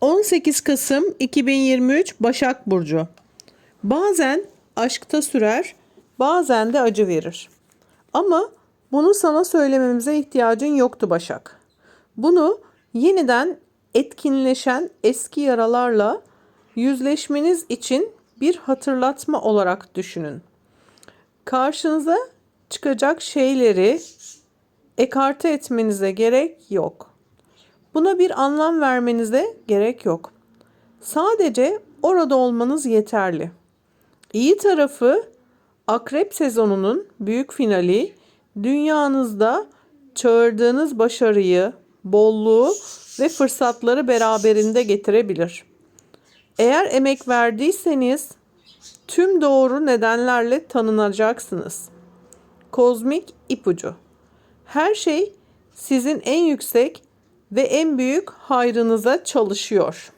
18 Kasım 2023 Başak Burcu. Bazen aşkta sürer, bazen de acı verir. Ama bunu sana söylememize ihtiyacın yoktu Başak. Bunu yeniden etkinleşen eski yaralarla yüzleşmeniz için bir hatırlatma olarak düşünün. Karşınıza çıkacak şeyleri ekarte etmenize gerek yok. Buna bir anlam vermenize gerek yok. Sadece orada olmanız yeterli. İyi tarafı Akrep sezonunun büyük finali dünyanızda çağırdığınız başarıyı, bolluğu ve fırsatları beraberinde getirebilir. Eğer emek verdiyseniz tüm doğru nedenlerle tanınacaksınız. Kozmik ipucu. Her şey sizin en yüksek ve en büyük hayrınıza çalışıyor.